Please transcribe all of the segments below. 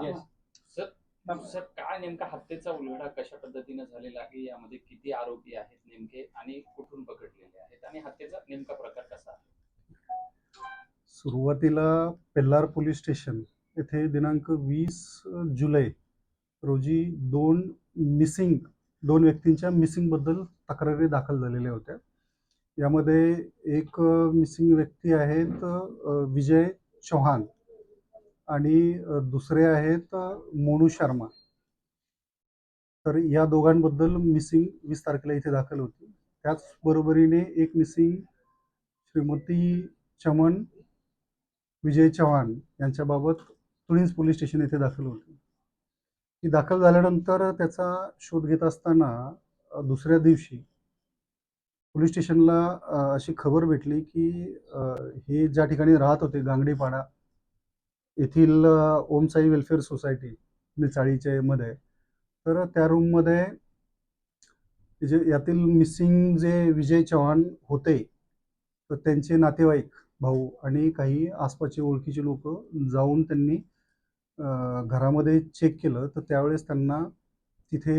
Yes. Sir sir काय नेमका हत्येचा उलगडा कशा पद्धतीने झालेला आहे? यामध्ये किती आरोपी आहेत नेमके आणि कुठून पकडलेले आहेत? आणि हत्येचा नेमका प्रकार कसा आहे? सुरुवातीला पेल्लार पोलीस स्टेशन येथे दिनांक वीस जुलै रोजी दोन मिसिंग दोन व्यक्तींच्या मिसिंगबद्दल तक्रारी दाखल झालेल्या होत्या. यामध्ये एक मिसिंग व्यक्ती आहेत विजय चौहान. आणि दुसरे आहेत मोनू शर्मा. तर या दोघांबद्दल मिसिंग वीस तारखेला इथे दाखल होती. त्याच बरोबरीने एक मिसिंग श्रीमती चमन विजय चव्हाण यांच्याबाबत तुळींज पोलीस स्टेशन येथे दाखल होती. ती दाखल झाल्यानंतर त्याचा शोध घेत असताना दुसऱ्या दिवशी पोलीस स्टेशनला अशी खबर भेटली की हे ज्या ठिकाणी राहत होते गांगडीपाडा येथील ओमसाई ओम साई वेलफेअर सोसायटी निचाळीच्या मध्ये. तर त्या रूममध्ये जे यातील मिसिंग जे विजय चव्हाण होते तर त्यांचे नातेवाईक भाऊ आणि काही आसपासचे ओळखीचे लोक जाऊन त्यांनी घरामध्ये चेक केलं. तर त्यावेळेस त्यांना तिथे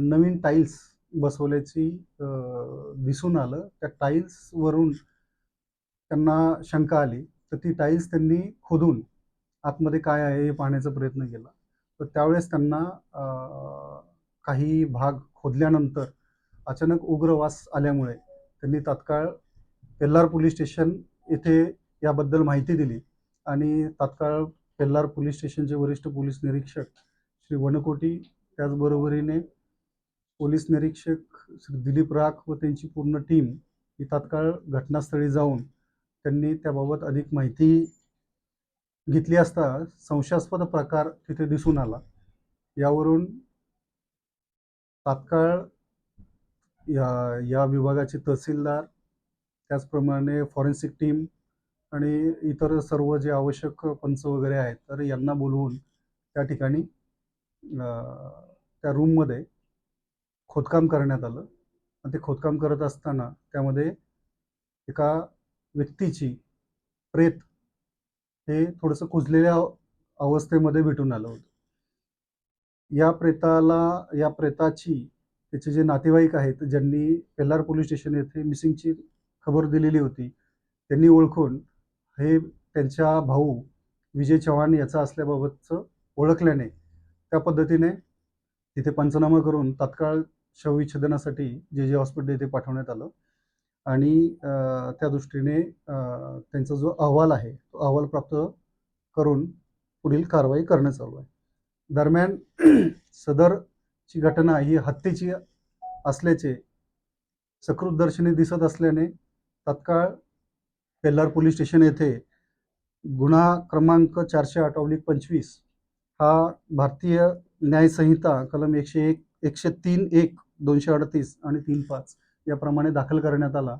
नवीन टाईल्स बसवल्याची दिसून आलं. त्या टाईल्सवरून त्यांना शंका आली. तर ती टाईल्स त्यांनी खोदून आतमध्ये काय आहे हे पाहण्याचा प्रयत्न केला. तर त्यावेळेस त्यांना काही भाग खोदल्यानंतर अचानक उग्र वास आल्यामुळे त्यांनी तात्काळ पेल्लार पोलीस स्टेशन येथे याबद्दल माहिती दिली आणि तात्काळ पेल्लार पोलीस स्टेशनचे वरिष्ठ पोलीस निरीक्षक श्री वनकोटी त्याचबरोबरीने पोलीस निरीक्षक श्री दिलीप राख व त्यांची पूर्ण टीम ही तात्काळ घटनास्थळी जाऊन त्यांनी त्याबाबत अधिक माहिती घेतली असता संशयास्पद प्रकार तिथे दिसून आला. यावरून तात्काळ या या विभागाचे तहसीलदार त्याचप्रमाणे फॉरेन्सिक टीम आणि इतर सर्व जे आवश्यक पंच वगैरे आहेत तर यांना बोलवून त्या ठिकाणी त्या रूममध्ये खोदकाम करण्यात आलं. आणि ते खोदकाम करत असताना त्यामध्ये एका व्यक्तीची प्रेत हे थोडंसं कुजलेल्या अवस्थेमध्ये भेटून आलं होतं. या प्रेताला या प्रेताची त्याचे जे नातेवाईक आहेत ज्यांनी पेल्लार पोलीस स्टेशन येथे मिसिंगची खबर दिलेली होती त्यांनी ओळखून हे त्यांच्या भाऊ विजय चव्हाण याचा असल्याबाबतचं ओळखल्याने त्या पद्धतीने तिथे पंचनामा करून तात्काळ शवविच्छेदनासाठी जे जे हॉस्पिटल येथे पाठवण्यात आलं आणि त्या दृष्टीने त्यांचा जो अहवाल आहे तो अहवाल प्राप्त करून पुढील कारवाई करणं चालू आहे. दरम्यान सदरची घटना ही हत्येची असल्याचे सकृतदर्शनी दिसत असल्याने तत्काळ पेल्लार पोलीस स्टेशन येथे गुन्हा क्रमांक चारशे आठ ऑब्लिक पंचवीस हा भारतीय न्यायसंहिता कलम एकशे एक एकशे तीन एक दोनशे अडतीस आणि तीन पाच याप्रमाणे दाखल करण्यात आला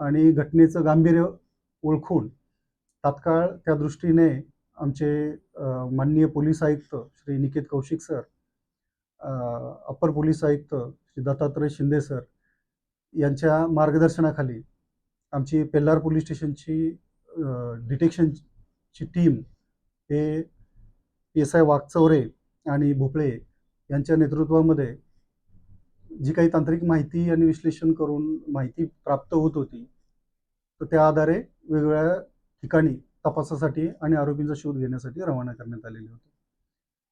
आणि घटनेचं गांभीर्य ओळखून तात्काळ त्या दृष्टीने आमचे माननीय पोलीस आयुक्त Shri Niket Kaushik sir upper police आयुक्त श्री दत्तात्रय शिंदे सर यांच्या मार्गदर्शनाखाली आमची पेल्लार पोलीस स्टेशनची डिटेक्शनची टीम हे एस आय वाघचौरे आणि भोपळे यांच्या नेतृत्वामध्ये जी काही तांत्रिक माहिती आणि विश्लेषण करून माहिती प्राप्त होत होती तर त्या आधारे वेगवेगळ्या ठिकाणी तपासासाठी आणि आरोपींचा शोध घेण्यासाठी रवाना करण्यात आलेले होते.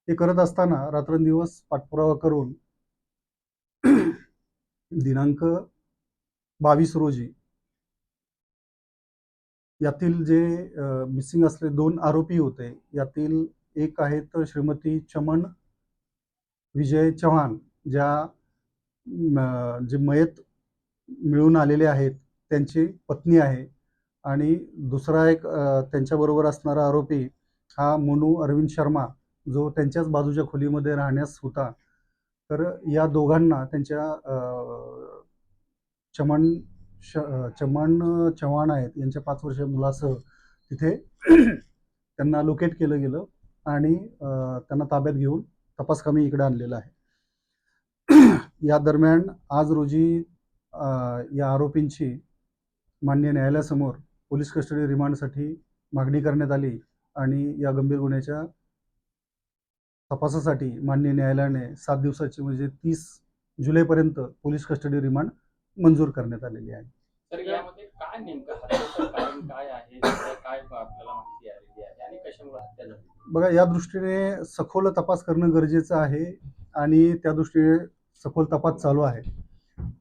हे करत असताना रात्रंदिवस पाठपुरावा करून दिनांक बावीस रोजी यातील जे मिसिंग असलेले दोन आरोपी होते यातील एक आहेत श्रीमती चमन विजय चव्हाण ज्या जे मयत मिळून आलेले आहेत त्यांची पत्नी आहे. आणि दुसरा एक त्यांच्याबरोबर असणारा आरोपी हा मोनू अरविंद शर्मा जो त्यांच्याच बाजूच्या खोलीमध्ये राहण्यास होता. तर या दोघांना त्यांच्या चमन श चमन चव्हाण आहेत यांच्या पाच वर्ष मुलासह तिथे त्यांना लोकेट केलं गेलं आणि त्यांना ताब्यात घेऊन तपास कमी इकडे आणलेला आहे. या दरम्यान आज रोजी या आरोपींची मान्य न्यायालयासमोर पोलीस कस्टडी रिमांडसाठी मागणी करण्यात आली आणि या गंभीर गुन्ह्याच्या तपासासाठी मान्य न्यायालयाने सात दिवसाची म्हणजे तीस जुलैपर्यंत पोलीस कस्टडी रिमांड मंजूर करण्यात आलेली आहे. तर यामध्ये काय नेमकं हत्येचं कारण काय आहे? सगळं काय आपल्याला माहिती आलेली आहे आणि कशामुळे हत्या झाली? बघा या दृष्टीने सखोल तपास करणं गरजेचं आहे आणि त्या दृष्टीने सखोल तपास चालू आहे.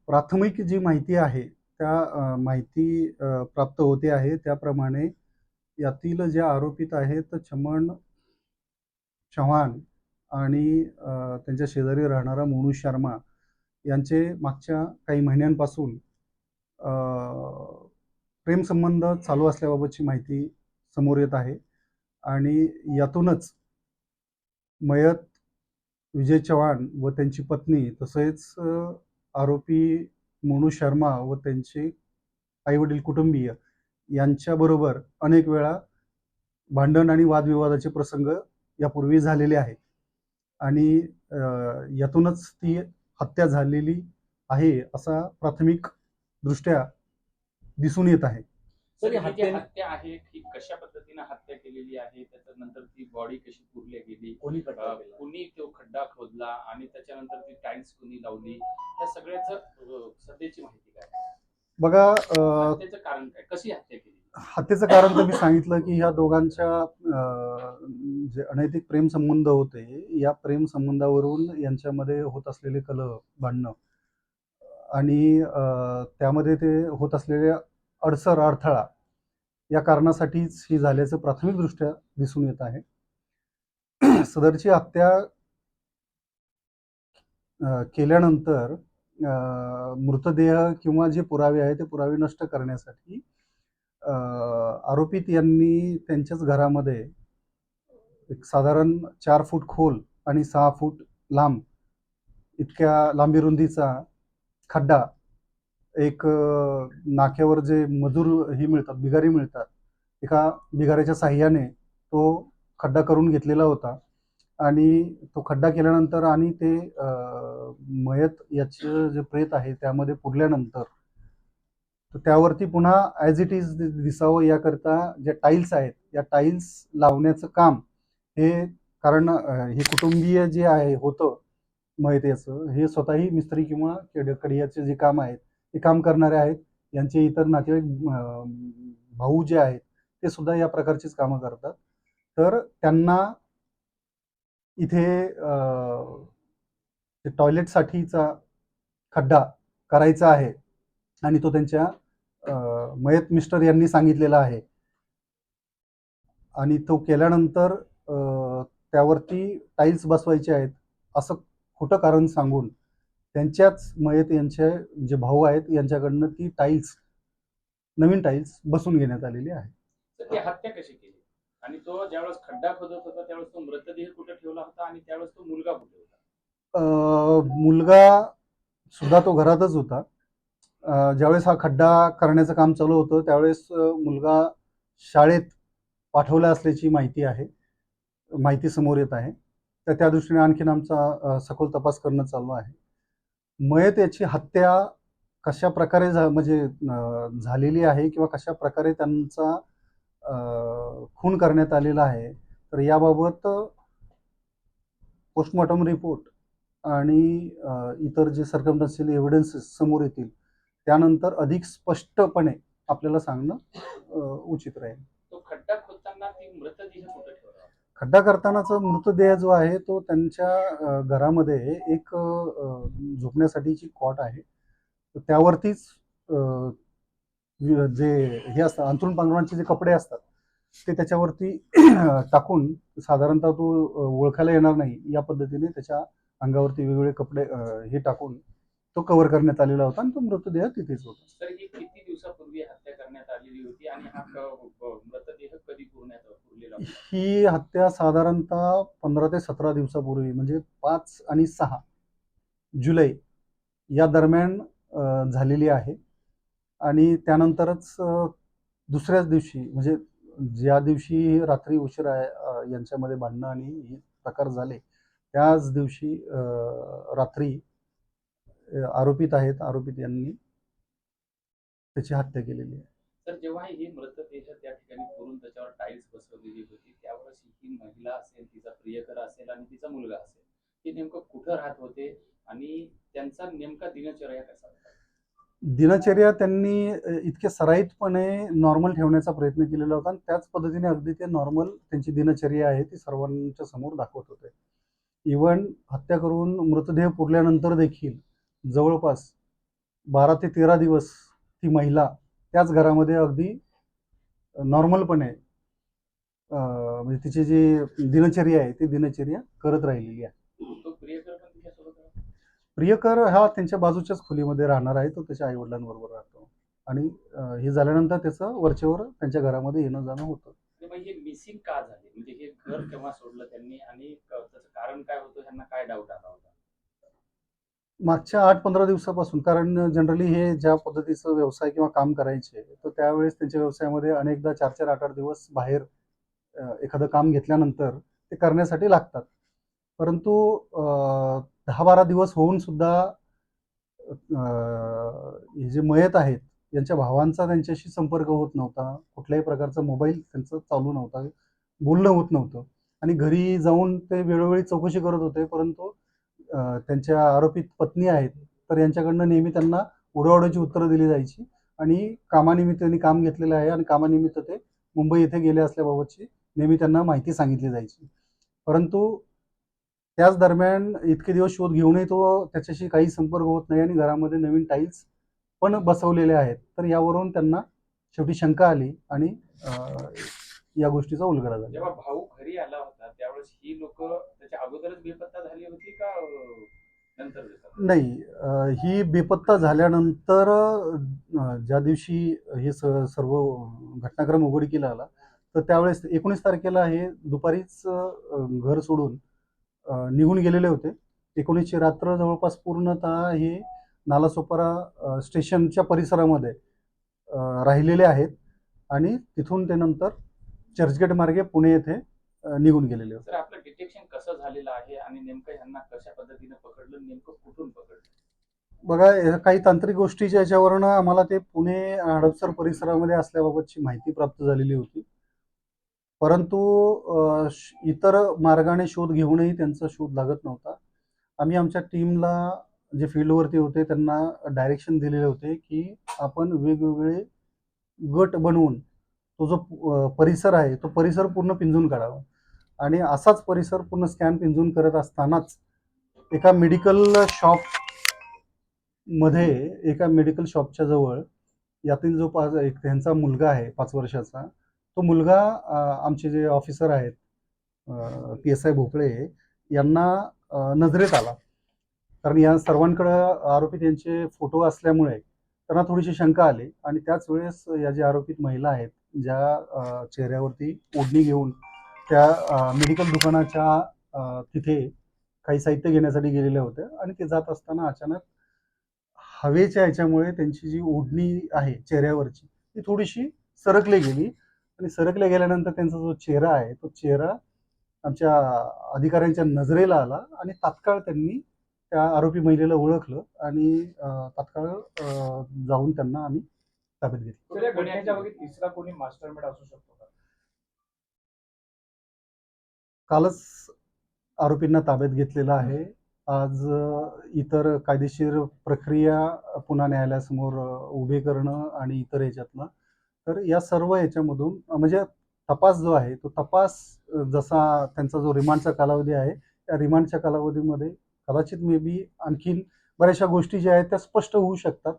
प्राथमिक जी माहिती आहे त्या माहिती प्राप्त होते आहे त्याप्रमाणे यातील जे आरोपित आहेत चमन चव्हाण आणि त्यांच्या शेजारी राहणारा मोनू शर्मा यांचे मागच्या काही महिन्यांपासून प्रेमसंबंध चालू असल्याबाबतची माहिती समोर येत आहे. आणि यातूनच मयत विजय चव्हाण व त्यांची पत्नी तसेच आरोपी मोनू शर्मा व त्यांचे आईवडील कुटुंबीय यांच्याबरोबर अनेक वेळा भांडण आणि वादविवादाचे प्रसंग यापूर्वी झालेले आहेत. आणि यातूनच ती हत्या झालेली आहे असा प्राथमिक दृष्ट्या दिसून येत आहे. ही हत्या- हत्या आहे ही कशा पद्धतीने हत्या केलेली आहे? त्याच्यानंतर ती बॉडी कशी पुरली गेली? कोणी? कुणी तो खड्डा खोदला आणि त्याच्यानंतर ती टाईल्स कुणी लावली? त्या सगळ्याच सध्याची माहिती काय? बघा अ, हत्येचं कारण काय? कशी हत्या केली? हत्येचं कारण तर मी सांगितलं की ह्या दोघांच्या जे अनैतिक प्रेमसंबंध होते या प्रेमसंबंधावरून यांच्यामध्ये होत असलेले कलह भांडणं आणि त्यामध्ये ते होत असलेले अडसर अडथळा या कारणासाठीच ही झाल्याचं प्राथमिकदृष्ट्या दिसून येत आहे. सदरची हत्या केल्यानंतर मृतदेह किंवा जे पुरावे आहे ते पुरावे नष्ट करण्यासाठी आरोपित यांनी त्यांच्याच घरामध्ये एक साधारण चार फूट खोल आणि सहा फूट लांब इतक्या लांबी रुंदीचा खड्डा एक नाक्यावर जे मजूर ही मिळतात बिगारी मिळतात एका बिगाऱ्याच्या साह्याने तो खड्डा करून घेतलेला होता. आणि तो खड्डा केल्यानंतर आणि ते मयत याचे जे प्रेत आहे त्यामध्ये पुरल्यानंतर तर त्यावरती पुन्हा ॲज इट इज दिसावं याकरता ज्या टाईल्स आहेत या टाईल्स लावण्याचं काम हे कारण हे कुटुंबीय जे आहे होतं मयतेचं हे स्वतःही मिस्त्री किंवा कडियाचे जे काम आहेत ते काम करणारे आहेत. यांचे इतर नातेवाईक भाऊ जे आहेत ते सुद्धा या प्रकारचीच कामं करतात. तर त्यांना इथे टॉयलेटसाठीचा खड्डा करायचा आहे आणि तो त्यांच्या मयत मिस्टर यांनी सांगितलेला आहे. आणि तो केल्यानंतर त्यावरती टाईल्स बसवायचे आहेत असं खोटं कारण सांगून त्यांच्याच मयत यांचे जे भाऊ आहेत यांच्याकडनं ती टाईल्स नवीन टाईल्स बसून घेण्यात आलेली आहे. तर ती हत्या कशी केली? आणि तो ज्यावेळेस खड्डा खोदत होता त्यावेळेस तो मृतदेह कुठे ठेवला होता आणि त्यावेळेस तो मुलगा कुठे होता? अं, मुलगा सुद्धा तो घरातच होता. अं, ज्यावेळेस हा खड्डा करण्याचं काम चालू होतं त्यावेळेस अं, मुलगा शाळेत पाठवला असल्याची माहिती आहे माहिती समोर येत आहे. तर त्या दृष्टीने आणखीन आमचा अं, सखोल तपास करणं चालू आहे. मयत याची हत्या कशा प्रकारे झा म्हणजे झालेली आहे किंवा कशा प्रकारे त्यांचा खून करण्यात आलेला आहे तर याबाबत पोस्टमॉर्टम रिपोर्ट आणि इतर जे सर्कमटन्शियल एव्हिडन्सेस समोर येतील त्यानंतर अधिक स्पष्टपणे आपल्याला सांगणं उचित राहील. तो खड्डा खोदताना ती मृतदेह कुठे खड्डा करतानाचा मृतदेह जो आहे तो त्यांच्या घरामध्ये एक झोपण्यासाठीची कॉट आहे. त्यावरतीच जे हे असतात अंथरूण पांघरुणाचे जे कपडे असतात ते त्याच्यावरती टाकून साधारणतः तो ओळखायला येणार नाही. या पद्धतीने त्याच्या अंगावरती वेगवेगळे कपडे हे टाकून तो कव्हर करण्यात आलेला होता आणि तो मृतदेह तिथेच होता. तर ही किती दिवसापूर्वी हत्या करण्यात आलेली होती आणि हा क- मृतदेह कधी पुरण्यात पुरलेला होता? ही हत्या साधारणतः पंधरा ते सतरा दिवसापूर्वी म्हणजे पाच आणि सहा जुलै या दरम्यान अ, झालेली आहे. आणि त्यानंतरच अ, दुसऱ्याच दिवशी म्हणजे ज्या दिवशी रात्री उशिरा अ, यांच्यामध्ये भांडणं आणि हे प्रकार झाले त्याच दिवशी अ, रात्री आरोपित आहेत आरोपित यांनी त्याची हत्या केलेली आहे. तर जेव्हा ही मृतदेह त्या ठिकाणी पुरून त्याच्यावर टाईल्स बसवलेली होती त्यावेळेस ही महिला असेल तिचा प्रियकर असेल आणि तिचा मुलगा असेल हे नेमकं कुठं राहत होते आणि त्यांचा नेमका दिनचर्या कसा होता? दिनचर्या त्यांनी इतके सराईतपणे नॉर्मल ठेवण्याचा प्रयत्न केलेला होता आणि त्याच पद्धतीने अगदी ते नॉर्मल त्यांची दिनचर्या आहे ती सर्वांच्या समोर दाखवत होते. इवन हत्या करून मृतदेह पुरल्यानंतर देखील जवळपास बारा ते तेरा दिवस ती महिला त्याच घरामध्ये अगदी नॉर्मलपणे म्हणजे तिची जी दिनचर्या आहे ती दिनचर्या करत राहिलेली आहे. प्रियकर हा त्यांच्या बाजूच्याच खोलीमध्ये राहणार आहे तो त्याच्या आईवडिलांबरोबर राहतो. आणि हे झाल्यानंतर त्याचं वरचेवर त्यांच्या घरामध्ये येणं जाणं होतं. हे मिसिंग का झाले? म्हणजे हे घर केव्हा सोडलं त्यांनी? आणि त्याचं कारण काय होतं? ह्यांना काय डाऊट आला होता? मागच्या आठ पंधरा दिवसापासून कारण जनरली हे ज्या पद्धतीचं व्यवसाय किंवा काम करायचे तर त्यावेळेस त्यांच्या व्यवसायामध्ये अनेकदा चार चार आठ आठ दिवस बाहेर एखादं काम घेतल्यानंतर ते करण्यासाठी लागतात. परंतु दहा बारा दिवस होऊन सुद्धा हे जे मयत आहेत यांच्या भावांचा त्यांच्याशी संपर्क होत नव्हता. कुठल्याही प्रकारचा मोबाईल त्यांचं चालू नव्हता बोलणं होत नव्हतं. आणि घरी जाऊन ते वेळोवेळी चौकशी करत होते परंतु त्यांच्या आरोपित पत्नी आहेत तर यांच्याकडनं नेहमी त्यांना उडवाउडीची उत्तरं दिली जायची आणि कामानिमित्त त्यांनी काम घेतलेलं आहे आणि कामानिमित्त ते मुंबई येथे गेले असल्याबाबतची नेहमी त्यांना माहिती सांगितली जायची. परंतु त्याच दरम्यान इतके दिवस शोध घेऊनही तो त्याच्याशी काही संपर्क होत नाही आणि घरामध्ये नवीन टाईल्स पण बसवलेले आहेत तर यावरून त्यांना शेवटी शंका आली आणि या गोष्टीचा उलगडा झाला. जेव्हा भाऊ घरी आला होता त्यावेळेस ही लोक त्याच्या अगोदरच बेपत्ता झाली होती का नंतर नाही ही बेपत्ता झाल्यानंतर ज्या दिवशी हे स सर्व घटनाक्रम उघडकीला आला तर त्यावेळेस एकोणीस तारखेला हे दुपारीच घर सोडून निघून गेलेले होते. एकोणीसची रात्र जवळपास पूर्णतः हे नालासोपारा स्टेशनच्या परिसरामध्ये राहिलेले आहेत. आणि तिथून ते नंतर चर्चगेट मार्गे पुणे येथे निघून गेलेले होते. आपलं डिटेक्शन कसं झालेलं आहे आणि नेमकं ह्यांना कशा पद्धतीने पकडलं नेमकं कुठून पकडलं? बघा काही तांत्रिक गोष्टीच्या याच्यावरनं आम्हाला ते पुणे हडपसर परिसरामध्ये असल्याबाबतची माहिती प्राप्त झालेली होती. परंतु इतर मार्गाने शोध घेऊनही त्यांचा शोध लागत नव्हता. आम्ही आमच्या टीमला जे फील्डवरती होते त्यांना डायरेक्शन दिलेले होते की आपण वेगवेगळे गट बनवून तो जो परिसर आहे तो परिसर पूर्ण पिंजून काढावा. आणि असाच परिसर पूर्ण स्कॅन पिंजून करत असतानाच एका मेडिकल शॉपमध्ये एका मेडिकल शॉपच्या जवळ यातील जो पाच एक त्यांचा मुलगा आहे पाच वर्षाचा तो मुलगा आमचे जे ऑफिसर आहेत पी एस आय भोपळे यांना नजरेत आला. कारण या सर्वांकडं आरोपी यांचे फोटो असल्यामुळे त्यांना थोडीशी शंका आली. आणि त्याच वेळेस या ज्या आरोपित महिला आहेत ज्या चेहऱ्यावरती ओढणी घेऊन त्या मेडिकल दुकानाच्या तिथे काही साहित्य घेण्यासाठी गेलेल्या होत्या. आणि ते जात असताना अचानक हवेच्या ह्याच्यामुळे त्यांची जी ओढणी आहे चेहऱ्यावरची ती थोडीशी सरकली गेली. आणि सरकल्या गेल्यानंतर त्यांचा जो चेहरा आहे तो चेहरा आमच्या अधिकाऱ्यांच्या नजरेला आला आणि तात्काळ त्यांनी त्या आरोपी महिलेला ओळखलं आणि तात्काळ जाऊन त्यांना आम्ही ताब्यात घेतली. तिसरा कोणी मास्टरमेड असू शकतो कालच आरोपींना ताब्यात घेतलेलं आहे. आज इतर कायदेशीर प्रक्रिया पुन्हा न्यायालयासमोर उभे करणं आणि इतर याच्यातनं तर या सर्व याच्यामधून म्हणजे तपास जो आहे तो तपास जसा त्यांचा जो रिमांडचा कालावधी आहे त्या रिमांडच्या कालावधीमध्ये कदाचित मे बी आणखीन बऱ्याचशा गोष्टी ज्या आहेत त्या स्पष्ट होऊ शकतात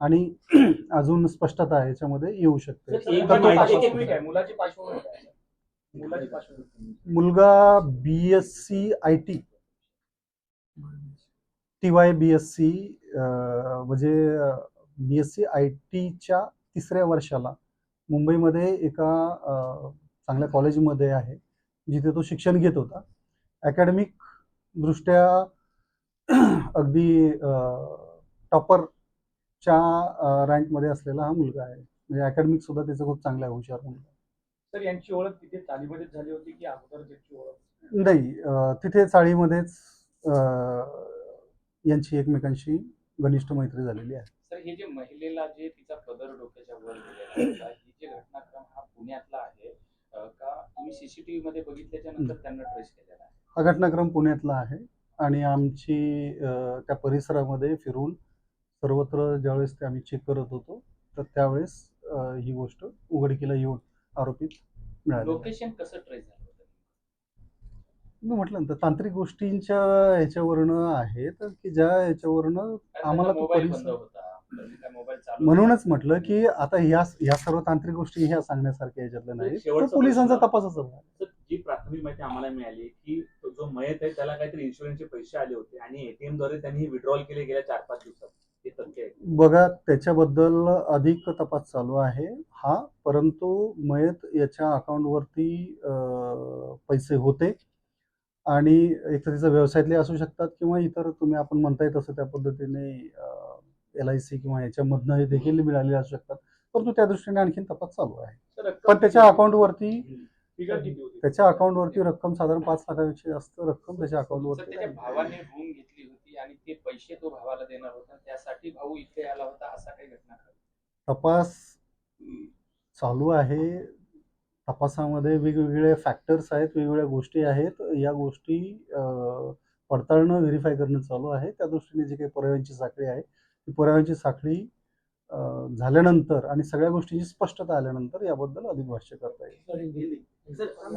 आणि अजून स्पष्टता याच्यामध्ये येऊ शकते. पार्श्वभूमी काय? मुलाची पार्श्वभूमी मुलगा. B S C I T T Y B S C म्हणजे बी एस सी आय टीच्या तिसऱ्या वर्षाला मुंबईमध्ये एका चांगल्या कॉलेजमध्ये आहे जिथे तो शिक्षण घेत होता. अकॅडमिक दृष्ट्या अगदी टॉपरच्या रँकमध्ये असलेला हा मुलगा आहे. म्हणजे अकॅडमिक सुद्धा त्याचं खूप चांगला आहे हुशार मुलगा तर यांची ओळख तिथे तालीमध्येच झाली होती की अगोदर त्याची ओळख नाही तिथे चाळीमध्येच यांची एकमेकांशी घनिष्ठ मैत्री झालेली आहे. तर हे जे महिलेला जे तिचा पदर डोक्याच्या वर गेलेला ही जे घटनाक्रम हा पुण्यातला आहे का तुम्ही सीसीटीव्ही मध्ये बघितल्याच्या नंतर त्यांना ट्रेस केलेला आहे? हा घटनाक्रम पुण्यातला आहे आणि आमची त्या परिसरामध्ये फिरून सर्वत्र ज्यावेळेस ते आम्ही चेक करत होतो तर त्यावेळेस ही गोष्ट उघडकीला येऊन आरोपीत मिळाली लोकेशन कसं ट्रेस झालं होतं मी म्हटलं ना तर तांत्रिक गोष्टींच्या ह्याच्यावरनं आहे तर की ज्या ह्याच्यावरनं कारण आम्हाला त्याचा बंद होता. मोबाईल चालू म्हणूनच म्हटलं की आता ह्या ह्या सर्व तांत्रिक गोष्टी ह्या सांगण्यासारख्या ह्याच्यातल्या नाही तर शेवटचा पोलिसांचा प्रश्न- तपासच आहे. तर जी प्राथमिक माहिती आम्हाला मिळाली की तो जो मयत आहे त्याला काहीतरी इन्शुरन्सचे पैसे आले होते आणि एटीएमद्वारे त्यांनी विड्रॉल केले गेल्या चार पाच दिवसात. हे तथ्य आहे. बघा त्याच्याबद्दल अधिक तपास चालू आहे. हा परंतु मयत याच्या अकाउंटवरती पैसे होते. आणि एक तर तिचा व्यवसायातले असू शकतात किंवा इतर तुम्ही आपण म्हणताय तसं त्या पद्धतीने एल आय सी किंवा याच्यामधनं हे देखील मिळालेले असू शकतात. परंतु त्या दृष्टीने आणखीन तपास चालू आहे. पण त्याच्या अकाउंटवरती त्याच्या अकाउंटवरती रक्कम साधारण पाच लाखापेक्षा जास्त रक्कम त्याच्या अकाउंटवरती. भावाने घेतली होती आणि ते पैसे तो भावाला देणार होता. त्यासाठी भाऊ इथे आला होता असा काही घटना. तपास चालू आहे. तपासामध्ये वेगवेगळे फॅक्टर्स आहेत वेगवेगळ्या गोष्टी आहेत. या गोष्टी पडताळणं व्हेरीफाय करणं चालू आहे. त्या दृष्टीने जी काही पुराव्यांची साखळी आहे ती पुराव्यांची साखळी झाल्यानंतर आणि सगळ्या गोष्टीची स्पष्टता आल्यानंतर याबद्दल अधिक भाष्य करता येईल.